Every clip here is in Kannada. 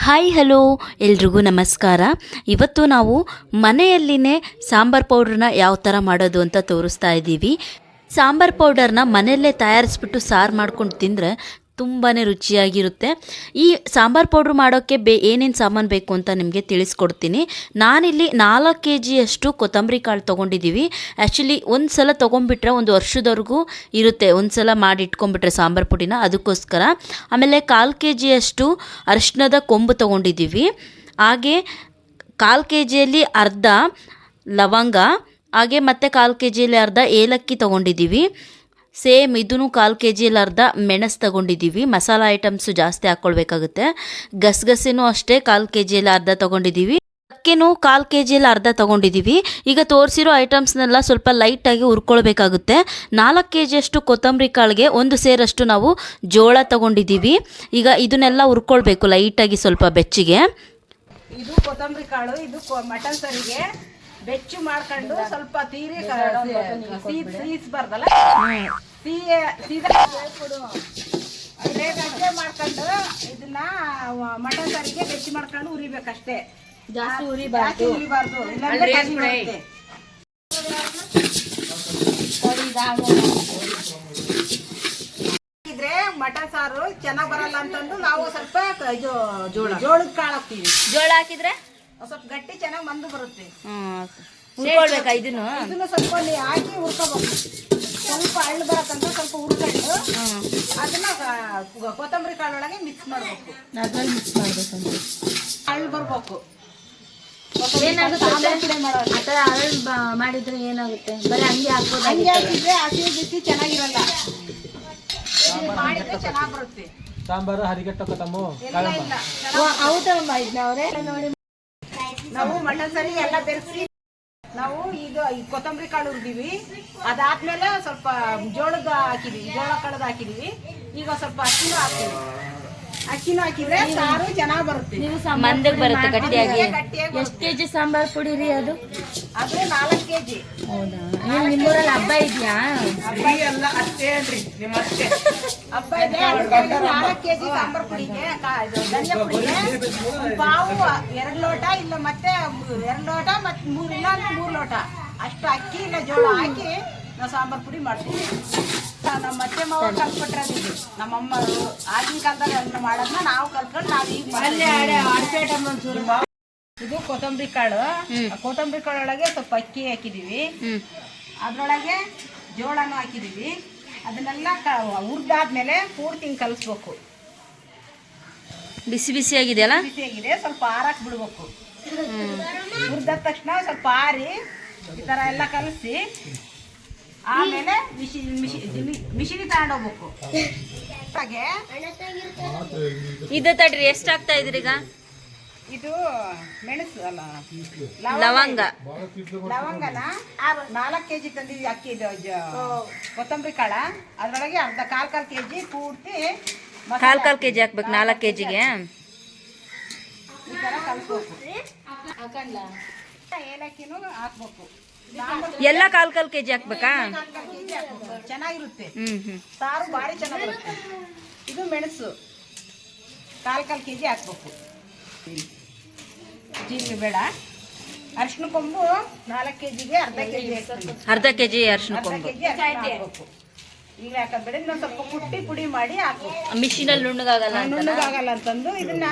Hi, hello. ಎಲ್ರಿಗೂ ನಮಸ್ಕಾರ. ಇವತ್ತು ನಾವು ಮನೆಯಲ್ಲಿನೇ ಸಾಂಬಾರ್ ಪೌಡ್ರನ್ನ ಯಾವ ಥರ ಮಾಡೋದು ಅಂತ ತೋರಿಸ್ತಾ ಇದ್ದೀವಿ. ಸಾಂಬಾರ್ ಪೌಡರ್ನ ಮನೆಯಲ್ಲೇ ತಯಾರಿಸ್ಬಿಟ್ಟು ಸಾರು ಮಾಡ್ಕೊಂಡು ತಿಂದರೆ ತುಂಬಾ ರುಚಿಯಾಗಿರುತ್ತೆ. ಈ ಸಾಂಬಾರ್ ಪೌಡ್ರ್ ಮಾಡೋಕ್ಕೆ ಬೇ, ಏನೇನು ಸಾಮಾನು ಬೇಕು ಅಂತ ನಿಮಗೆ ತಿಳಿಸ್ಕೊಡ್ತೀನಿ. ನಾನಿಲ್ಲಿ ನಾಲ್ಕು ಕೆ ಜಿಯಷ್ಟು ಕೊತ್ತಂಬರಿ ಕಾಳು ತೊಗೊಂಡಿದ್ದೀವಿ ಆ್ಯಕ್ಚುಲಿ ಒಂದು ಸಲ ತೊಗೊಂಡ್ಬಿಟ್ರೆ ಒಂದು ವರ್ಷದವರೆಗೂ ಇರುತ್ತೆ. ಒಂದು ಸಲ ಮಾಡಿ ಇಟ್ಕೊಂಡ್ಬಿಟ್ರೆ ಸಾಂಬಾರ್ ಪುಡಿನ ಅದಕ್ಕೋಸ್ಕರ. ಆಮೇಲೆ ಕಾಲು ಕೆ ಜಿಯಷ್ಟು ಅರಿಶಿಣದ ಕೊಂಬು ತೊಗೊಂಡಿದ್ದೀವಿ ಹಾಗೆ ಕಾಲು ಕೆ ಜಿಯಲ್ಲಿ ಅರ್ಧ ಲವಂಗ, ಹಾಗೆ ಮತ್ತು ಕಾಲು ಕೆ ಜಿಯಲ್ಲಿ ಅರ್ಧ ಏಲಕ್ಕಿ ತೊಗೊಂಡಿದ್ದೀವಿ ಸೇಮ್ ಇದೂ ಕಾಲು ಕೆ ಜಿಯಲ್ಲಿ ಅರ್ಧ ಮೆಣಸು ತಗೊಂಡಿದ್ದೀವಿ ಮಸಾಲ ಐಟಮ್ಸು ಜಾಸ್ತಿ ಹಾಕ್ಕೊಳ್ಬೇಕಾಗುತ್ತೆ ಗಸಗಸೆನೂ ಅಷ್ಟೇ ಕಾಲು ಕೆ ಜಿಯಲ್ಲಿ ಅರ್ಧ ತೊಗೊಂಡಿದ್ದೀವಿ ಅಕ್ಕಿನೂ ಕಾಲು ಕೆ ಜಿಯಲ್ಲಿ ಅರ್ಧ ತೊಗೊಂಡಿದ್ದೀವಿ ಈಗ ತೋರಿಸಿರೋ ಐಟಮ್ಸ್ನೆಲ್ಲ ಸ್ವಲ್ಪ ಲೈಟಾಗಿ ಹುರ್ಕೊಳ್ಬೇಕಾಗುತ್ತೆ. ನಾಲ್ಕು ಕೆ ಜಿಯಷ್ಟು ಕೊತ್ತಂಬರಿ ಕಾಳಿಗೆ ಒಂದು ಸೇರಷ್ಟು ನಾವು ಜೋಳ ತೊಗೊಂಡಿದ್ದೀವಿ ಈಗ ಇದನ್ನೆಲ್ಲ ಹುರ್ಕೊಳ್ಬೇಕು ಲೈಟಾಗಿ ಸ್ವಲ್ಪ ಬೆಚ್ಚಿಗೆ. ಇದು ಕೊತ್ತಂಬರಿ ಕಾಳು, ಇದು ಮಟನ್ ಸರಿಗೆ. ಬೆಚ್ಚು ಮಾಡ್ಕೊಂಡು ಸ್ವಲ್ಪ ತೀರಿ ಸೀಸ್ಬಾರ್ದಲ್ಲ ಸೀದಾ ಗಂಟೆ ಮಾಡ್ಕೊಂಡು ಇದನ್ನ ಮಟನ್ ಸಾರಿಗೆ ಬೆಚ್ಚು ಮಾಡ್ಕೊಂಡು ಉರಿಬೇಕಷ್ಟೇ. ಜಾಸ್ತಿ ಉರಿಬಾರ್ದು. ಉರಿಬಾರ್ದು. ಇಲ್ಲಾಂದ್ರೆ ಕಹಿ ಬರುತ್ತೆ. ಇದ್ರೆ ಮಟನ್ ಸಾರು ಚೆನ್ನಾಗ್ ಬರಲ್ಲ ಅಂತಂದು ನಾವು ಸ್ವಲ್ಪ ಇದು ಜೋಳ. ಜೋಳದ ಕಾಳು ಹಾಕ್ತೀವಿ. ಜೋಳ ಹಾಕಿದ್ರೆ? ಸ್ವಲ್ಪ ಗಟ್ಟಿ ಚೆನ್ನಾಗಿ ಮಂದು ಬರುತ್ತೆ. ಹುರ್ಕೊಳ್ಬೇಕಾ ಇದನ್ನು ಇದನ್ನು ಸ್ವಲ್ಪ ಅಲ್ಲಿ ಹಾಕಿ ಹುರ್ಕೋಬೇಕು. ಸ್ವಲ್ಪ ಹಳ್ಳು ಬರತ್ತಂತ ಸ್ವಲ್ಪ ಹುರ್ಕೊಂಡು ಅದನ್ನ ಕೊತ್ತಂಬರಿ ಕಾಳೊಳಗೆ ಮಿಕ್ಸ್ ಮಾಡ್ಬೇಕು. ಅದ್ರಲ್ಲಿ ಮಿಕ್ಸ್ ಮಾಡ್ಬೇಕಂತ. ಹಳ್ಳು ಬರ್ಬೇಕು. ಮಾಡಿದ್ರೆ ಏನಾಗುತ್ತೆ? ಬರೀ ಹಂಗೆ ಹಾಕ್ಬೋದು ಹಂಗೆ ಹಾಕಿದ್ರೆ ಹಸಿ ಬಿಸಿ ಚೆನ್ನಾಗಿರಲ್ಲ. ಮಾಡಿದ್ರೆ ಚೆನ್ನಾಗಿ ಬರುತ್ತೆ. ಸಾಂಬಾರು ಹರಿಗಟ್ಟ ಹೌದಮ್ಮ ಇದನ್ನ ಅವರೇ? ಚೆನ್ನಾಗ್ ನಾವು ಮಟನ್ ಸರಿ ಎಲ್ಲ ಬೆರೆಸಿ ನಾವು ಇದು ಈ ಕೊತ್ತಂಬರಿ ಕಾಳು ಹುರಿದೀವಿ. ಅದಾದ್ಮೇಲೆ ಸ್ವಲ್ಪ ಜೋಳದ ಹಾಕಿದೀವಿ, ಜೋಳ ಕಾಳದ ಹಾಕಿದೀವಿ. ಈಗ ಸ್ವಲ್ಪ ಅಕ್ಕಿನೂ ಹಾಕ್ತೀವಿ. ಅಕ್ಕಿನೂ ಹಾಕಿದ್ರೆ ಸಾರು ಚೆನ್ನಾಗಿ ಬರುತ್ತೆ. ನೀವು ಮಂದಕ್ಕೆ ಬರುತ್ತೆ ಗಟ್ಟಿಯಾಗಿ. ಗಟ್ಟಿಯಾಗಿ ಬರುತ್ತೆ. ಕೆಜಿ ಸಾಂಬಾರ್ ಪುಡಿ ರೀ ಅದು? ಅದು ನಾಲ್ಕು ಕೆಜಿ. ಹೌದಾ? ನಿಮ್ಮೂರಲ್ಲಿ ಹಬ್ಬ ಇದೆಯಾ? ಹಬ್ಬ ಇದೆ ಅದಕ್ಕೆ ನಾಲ್ಕು ಕೆಜಿ ಸಾಂಬಾರ್ ಪುಡಿಗೆ ಕಾ- ಇದು ಧನಿಯಾ ಪುಡಿಗೆ ಒಂದ್ ಪಾವು ಎರಡು ಲೋಟ ಇಲ್ಲ ಮತ್ತೆ ಎರಡು ಲೋಟ ಮತ್ತೆ ಮೂರು ಇಲ್ಲ ಅಂದ್ರೆ ಮೂರು ಲೋಟ. ಅಷ್ಟು ಅಕ್ಕಿ ಇಲ್ಲ ಜೋಳ ಹಾಕಿ ನಾವು ಸಾಂಬಾರ್ ಪುಡಿ ಮಾಡ್ತೀವಿ. ನಮ್ಮ ಅತ್ತೆ ಮಾವ ಕಲ್ತ್ಕೊಟ್ರದು ಇದು. ನಮ್ಮ ಅಮ್ಮರು ಆಗಿನ ಕಾಲದಾಗ ಅದನ್ನ ಮಾಡೋದನ್ನ ನಾವು ಕಲ್ತ್ಕೊಂಡು ನಾವು ಈಗ ಮಾಡ್ತೀವಿ. ಇದು ಕೊತ್ತಂಬರಿ ಕಾಳು. ಆ ಕೊತ್ತಂಬರಿ ಕಾಳು ಒಳಗೆ ಸ್ವಲ್ಪ ಅಕ್ಕಿ ಹಾಕಿದೀವಿ. ಅದ್ರೊಳಗೆ ಜೋಳನೂ ಹಾಕಿದೀವಿ. ಅದನ್ನೆಲ್ಲ ಕ ಹುರ್ದಾದ್ಮೇಲೆ ಪೂರ್ತಿ ಹಿಂಗ್ ಕಲಿಸ್ಬೇಕು. ಬಿಸಿ ಬಿಸಿ ಆಗಿದೆ. ಸ್ವಲ್ಪ ಆರಕ್ಕೆ ಬಿಡ್ಬೇಕು. ಹುರ್ದ ತಕ್ಷಣ ಸ್ವಲ್ಪ ಆರಿ ಈ ಥರ ಎಲ್ಲ ಕಲಸಿ ಆಮೇಲೆ ಮಿಷಿ ಮಿಷಿ ಮಿಷಿ- ಮಿಷಿನಿ ತಗೊಂಡೋಗ್ಬೇಕು ಹಾಗೆ. ಇದು ತಡ್ರಿ ಎಷ್ಟು ಆಗ್ತಾ ಇದ್ರಿ ಈಗ? ಇದು ಮೆಣಸು ಅಲ್ಲ. ಲವಂಗ. ಲವಂಗನ ನಾಲ್ಕು ಕೆ ಜಿ ತಂದಿದ್ವಿ ಅಕ್ಕಿ ಇದು ಜ- ಕೊತ್ತಂಬರಿ ಕಾಳ. ಅದ್ರೊಳಗೆ ಅರ್ಧ ಕಾಲು ಕಾಲು ಕೆ ಜಿ ಪೂರ್ತಿ ಕಾಲು ಕಾಲ್ ಕಾಲ್ ಕೆಜಿ ಹಾಕ್ಬೇಕು ನಾಲ್ಕು ಕೆಜಿಗೆ? ಈ ಥರ ಕಲಿಸ್ಬೇಕು. ಏಲಕ್ಕಿನೂ ಹಾಕ್ಬೇಕು. ಎಲ್ಲ ಕಾಲ್ ಕಾಲ್ ಕೆಜಿ ಹಾಕ್ಬೇಕಾ? ಚೆನ್ನಾಗಿರುತ್ತೆ. ಹ್ಮ್ ಹ್ಮ್. ಸಾರು ಭಾರಿ ಚೆನ್ನಾಗಿರುತ್ತೆ. ಇದು ಮೆಣಸು. ಕಾಲ್ ಕಾಲ್ ಕೆಜಿ ಹಾಕ್ಬೇಕು. ಜೀರಿಗೆ ಬೇಡ. ಅರ್ಶಿನ ಕೊಂಬು ನಾಲ್ಕು ಕೆಜಿಗೆ ಅರ್ಧ ಕೆಜಿ ಅರ್ಧ ಕೆಜಿ ಅರ್ಶಿನ ಕೊಂಬು. ಕೆ ಜಿ ಹಾಕ್ಬೇಕು. ಈಗ ಯಾಕಂದ್ರೆ ಬೇಡ ಇನ್ನೊಂದು ಸ್ವಲ್ಪ ಕುಟ್ಟಿ ಪುಡಿ ಮಾಡಿ ಹಾಕಬೇಕು. ಮಿಷಿನಲ್ಲಿ ನುಣ್ಣಗಾಗಲ್ಲ ಅಂತ ನುಣ್ಣಗಾಗಲ್ಲ ಅಂತಂದು ಇದನ್ನ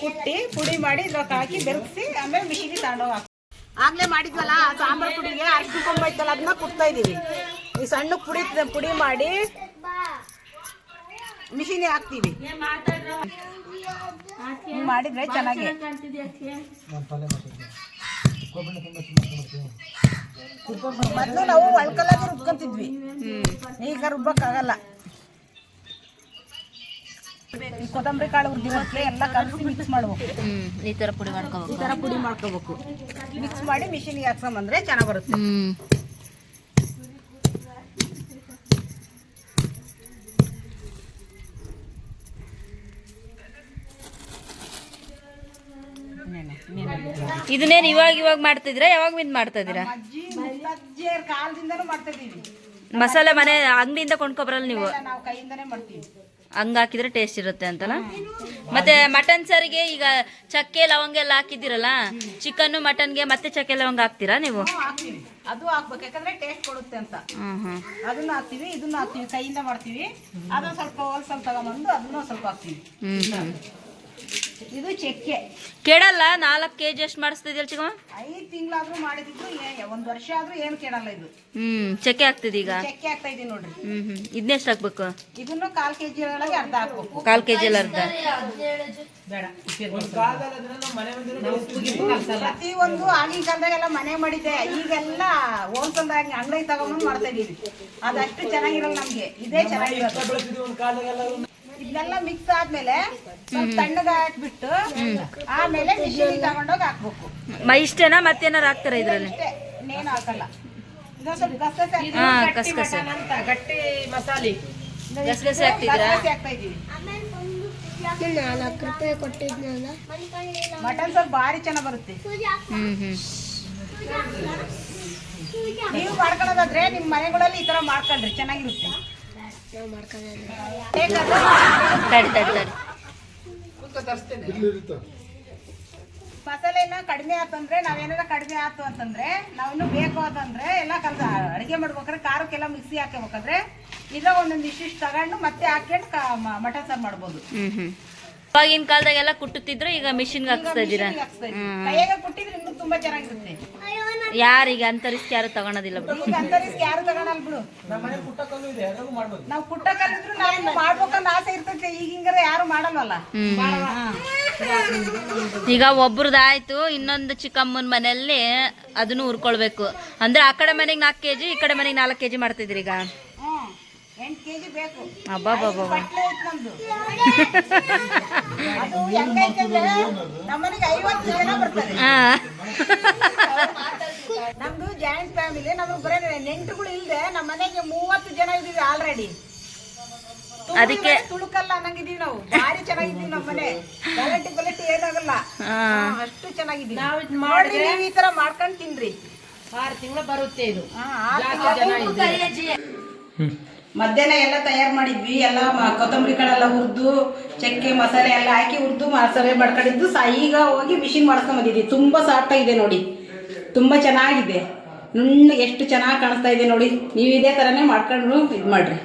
ಕುಟ್ಟಿ ಪುಡಿ ಮಾಡಿ ಇದ್ರೊಳಗೆ ಹಾಕಿ ಬೆರೆಸಿ ಆಮೇಲೆ ಮಿಷಿಗೆ ತಗೊಂಡೋಗಿ ಆಗ್ಲೇ ಮಾಡಿದ್ವಲ್ಲ, ಸಾಂಬಾರ್ ಪುಡಿಗೆ ಅರ್ಧ ಕೊಂಬು ಇತ್ತಲ್ಲ ಅದನ್ನ ಕುಟ್ತಾ ಇದೀವಿ. ಈ ಸಣ್ಣ ಪುಡಿ ಪುಡಿ ಮಾಡಿ ಮಿಷಿನ್ ಹಾಕ್ತೀವಿ. ಮಾಡಿದ್ರೆ ಚೆನ್ನಾಗಿ. ಮೊದಲು ನಾವು ಒಳ್ಕಲ್ಲಾಗಿ ರುಬ್ಕೊಂತಿದ್ವಿ. ಈಗ ರುಬ್ಬಕ್ಕಾಗಲ್ಲ. ಕೊತ್ತಂಬರಿ ಕಾಳು ಹುರಿದಿರೋಕ್ಕೆ ಎಲ್ಲ ಕಲಸಿ ಮಿಕ್ಸ್ ಮಾಡ್ಬೇಕು. ಹ್ಮ್ ಈ ತರ ಪುಡಿ ಮಾಡ್ಕೋಬೇಕು. ಈ ತರ ಪುಡಿ ಮಾಡ್ಕೋಬೇಕು. ಮಿಕ್ಸ್ ಮಾಡಿ ಮಿಷಿನಿಗೆ ಹಾಕ್ಸಂಬಂದ್ರೆ ಚೆನ್ನಾಗಿ ಬರುತ್ತೆ. ಹ್ಮ್. ಇದನ್ನೇನು ಇವಾಗ ಇವಾಗ ಮಾಡ್ತಿದ್ದೀರಾ ಯಾವಾಗ ಮಿಂದ್ ಮಾಡ್ತಾ ಇದ್ದೀರಾ? ಮಸಾಲೆ ಮನೆ ಅಂಗಡಿಯಿಂದ ಕೊಂಡ್ಕೊಬರಲ್ಲ ನೀವು? ನಾವು ಕೈಯಿಂದನೇ ಮಾಡ್ತೀವಿ. ಹಂಗೆ ಹಾಕಿದ್ರೆ ಟೇಸ್ಟ್ ಇರುತ್ತೆ ಅಂತಲ್ಲ ಮತ್ತೆ ಮಟನ್ ಸರಿಗೆ ಈಗ ಚಕ್ಕೆ ಲವಂಗ ಎಲ್ಲ ಹಾಕಿದ್ದೀರಲ್ಲ? ಚಿಕನ್ನು ಮಟನ್ಗೆ ಮತ್ತೆ ಚಕ್ಕೆ ಲವಂಗ ಹಾಕ್ತೀರಾ ನೀವು? ಅದು ಹಾಕ್ಬೇಕು. ಯಾಕಂದ್ರೆ ಟೇಸ್ಟ್ ಕೊಡುತ್ತೆ ಅಂತ. ಅದನ್ನ ಹಾಕ್ತೀವಿ ಇದನ್ನ ಹಾಕ್ತೀವಿ ಕೈಯಿಂದ ಮಾಡ್ತೀವಿ. ಅದನ್ನ ಸ್ವಲ್ಪ ಹೋಲ್ಸಲ್ ತಗೊಂಬಂದು ಅದನ್ನ ಸ್ವಲ್ಪ ಹಾಕ್ತೀವಿ. ಇದು ಚೆಕ್ಕೆ. ಕೇಳಲ್ಲ ನಾಲ್ಕು ಕೆ ಜಿ ಅಷ್ಟು ಮಾಡಿಸ್ತಿದ್ಯಲ್ಲ ಚಿಕ್ಕಮ್ಮ? ಐದು ತಿಂಗಳಾದ್ರೂ ಮಾಡಿದ್ರು ಏ- ಒಂದ್ ವರ್ಷ ಆದ್ರೂ ಏನು ಕೇಳಲ್ಲ ಇದು. ಹ್ಮ್ ಚೆಕ್ಕೆ ಆಗ್ತದೆ ಈಗ. ಚೆಕ್ಕೆ ಆಗ್ತಾ ಇದೀನಿ ನೋಡ್ರಿ. ಹ್ಮ್ ಹ್ಮ್. ಇದನ್ನೆಷ್ಟು ಹಾಕ್ಬೇಕು? ಇದನ್ನು ಕಾಲ್ ಕೆಜಿ ಒಳಗೆ ಅರ್ಧ ಹಾಕ್ಬೇಕು. ಕಾಲ್ ಕೆ ಜಿ ಎಲ್ಲ ಅರ್ಧ. ಬೇಡ ಪ್ರತಿ ಒಂದು ಆಗಿನ ಕಾಲದಾಗೆಲ್ಲ ಮನೆ ಮಾಡಿದ್ದೆ. ಈಗೆಲ್ಲ ಹೋಲ್ಸಲ್ದಾಗ ಅಂಗಡಿ ತಗೊಂಡು ಮಾಡ್ತಾ ಇದೀವಿ. ಅದಷ್ಟು ಚೆನ್ನಾಗಿರಲ್ಲ ನಮ್ಗೆ. ಇದೇ ಚೆನ್ನಾಗಿರೋದು. ಇದನ್ನೆಲ್ಲ ಮಿಕ್ಸ್ ಆದ್ಮೇಲೆ ತಣ್ಣಗೆ ಹಾಕ್ಬಿಟ್ಟು ಆಮೇಲೆ ಮಿಷಿನ್ ತಗೊಂಡೋಗಿ ಹಾಕ್ಬೇಕು. ಮ ಇಷ್ಟೇನಾ? ಮತ್ತೇನಾರು ಹಾಕ್ತಾರ ಇದರಲ್ಲಿ? ಇನ್ನೇನು ಹಾಕಲ್ಲ. ಇದೊಂದ್ ಸ್ವಲ್ಪ ಗಸಗಸೆ ಹಾಕ್ತೀವಿ. ಹಾ ಕಸ್ಕಸೆ ಅಂತ. ಗಟ್ಟಿ ಮಸಾಲೆ. ಗಸಗಸೆ ಹಾಕ್ತಿದ್ರಾ ಗಸಗಸೆ ಹಾಕ್ತಾ ಇದೀವಿ ನಾಲ್ಕು ರೂಪಾಯಿ ಕೊಟ್ಟಿದ್ನಲ್ಲ. ಮಟನ್ ಸ್ವಲ್ಪ ಭಾರಿ ಚೆನ್ನಾಗ್ ಬರುತ್ತೆ. ಹ್ಞೂ ಹ್ಞೂ ನೀವು ಮಾಡ್ಕೊಳ್ಳೋದಾದ್ರೆ ನಿಮ್ಮ ಮನೆಗಳಲ್ಲಿ ಈ ತರ ಮಾಡ್ಕೊಂಡ್ರಿ ಚೆನ್ನಾಗಿರುತ್ತೆ. ನಾವು ತಡಿ ಮಸಾಲೆನ ಕಡಿಮೆ ಆತಂದ್ರೆ ನಾವೇನಾರ ಕಡಿಮೆ ಆತು ಅಂತಂದ್ರೆ ನಾವಿನ್ನು ಬೇಕು ಅಂತಂದ್ರೆ ಎಲ್ಲ ಕಲ್ಸ ಅಡುಗೆ ಮಾಡ್ಬೇಕಾದ್ರೆ ಖಾರಕ್ಕೆಲ್ಲ ಮಿಕ್ಸಿ ಹಾಕೋಬೇಕಾದ್ರೆ ಇಲ್ಲ ಒಂದೊಂದು ಇಷ್ಟಿಷ್ಟು ತಗೊಂಡು ಮತ್ತೆ ಹಾಕೊಂಡು ಮಟನ್ ಸಾರು ಮಾಡ್ಬೋದು. ಇವಾಗಿನ ಕಾಲದಾಗೆಲ್ಲ ಕುಟ್ಟುತ್ತಿದ್ರೆ ಈಗ ಮಿಷಿನ್ಗೆ ಹಾಕ್ಸ್ತಾ ಇದ್ದೀರಾ? ಕೈಯಾಗ ಕುಟ್ಟಿದ್ರೆ ಇನ್ನೂ ತುಂಬಾ ಚೆನ್ನಾಗಿರುತ್ತೆ. ಯಾರಿಗೆ ಅಂತ ರಿಸ್ಕ್ ಯಾರು ತಗೊಳೋದಿಲ್ಲ ಬಿಡು. ಈಗ ಅಂತ risk ಯಾರು ತಗೊಳಲ್ಲ ಬಿಡು. ನಮ್ಮ ಮನೆ ಪುಟ್ಟಕ್ಕಲ್ಲೂ ಇದೆ ಅದ್ರಾಗೂ ಮಾಡ್ಬೋದು. ನಾವು ಕುಟ್ಟಕ್ಕಲ್ಲಿದ್ರು ನಾವು ಮಾಡ್ಬೇಕಂತ ಆಸೆ ಇರ್ತೈತೆ ಈಗಿಂಗಾರ ಯಾರು ಮಾಡಲ್ವಲ್ಲ ಈಗ ಒಬ್ರದಾಯ್ತು ಇನ್ನೊಂದು ಚಿಕ್ಕಮ್ಮನ ಮನೆಯಲ್ಲಿ ಅದನ್ನು ಹುರ್ಕೊಳ್ಬೇಕು. ಅಂದ್ರೆ ಆ ಕಡೆ ಮನೆಗೆ ನಾಲ್ಕು ಕೆಜಿ ಈ ಕಡೆ ಮನೆಗೆ ನಾಲ್ಕು ಕೆಜಿ ಮಾಡ್ತಿದ್ರಿ ಈಗ? ಹ್ಮ್ ಎಂಟು ಕೆಜಿ ಬೇಕು. ಅಬ್ಬಬ್ಬಬ್ಬ ಬಟ್ಲೆ ಐತ್ ನಮ್ದು. ಅದು ಹೆಂಗೈತೆ ಅಂದ್ರೆ ನಮ್ಮನೆಗೆ ಐವತ್ತು ಜನ ಬರ್ತಾರೆ. ಹಾ. ನಮ್ದು ಜಾಯಿಂಟ್ ಫ್ಯಾಮಿಲಿ ನಮಗೆ ಬರೀ ನೆಂಟುಗಳು ಇಲ್ಲದೆ ನಮ್ಮ ಮನೆಗೆ ಮೂವತ್ತು ಜನ ಇದೀವಿ ಆಲ್ರೆಡಿ ಅದಕ್ಕೆ- ತುಳುಕಲ್ಲ ಅನ್ನಂಗಿದೀವಿ ನಾವು. ಭಾರಿ ಚೆನ್ನಾಗಿದ್ದೀವಿ ನಮ್ಮ ಮನೆ. ಗಲಾಟೆ ಕ್ವಾಲಿಟಿ ಏನಾಗಲ್ಲ. ಅಷ್ಟು ಚೆನ್ನಾಗಿದ್ದೀವಿ. ನೋಡ್ರಿ ನೀವು ಈ ತರ ಮಾಡ್ಕೊಂಡು ತಿನ್ರಿ. ಆರು ತಿಂಗಳು ಬರುತ್ತೆ ಇದು. ಮಧ್ಯಾಹ್ನ ಎಲ್ಲ ತಯಾರು ಮಾಡಿದ್ವಿ ಎಲ್ಲ ಕೊತ್ತಂಬರಿ ಕಾಳೆಲ್ಲ ಹುರಿದು ಚಕ್ಕೆ ಮಸಾಲೆ ಎಲ್ಲ ಹಾಕಿ ಹುರಿದು ಮಸಾಲೆ ಮಾಡ್ಕೊಂಡಿದ್ದು ಸಹ ಈಗ ಹೋಗಿ ಮಿಷಿನ್ ಮಾಡ್ಕೊಂಡ್ಬಂದಿದ್ವಿ ತುಂಬ ಸಾಫ್ಟ್ ಆಗಿದೆ ನೋಡಿ. ತುಂಬಾ ಚೆನ್ನಾಗಿದೆ. ನುಣ್ಣ ಎಷ್ಟು ಚೆನ್ನಾಗಿ ಕಾಣಿಸ್ತಾ ಇದೆ ನೋಡಿ. ನೀವು ಇದೇ ಥರನೇ ಮಾಡ್ಕೊಂಡು ಇದು ಮಾಡಿರಿ.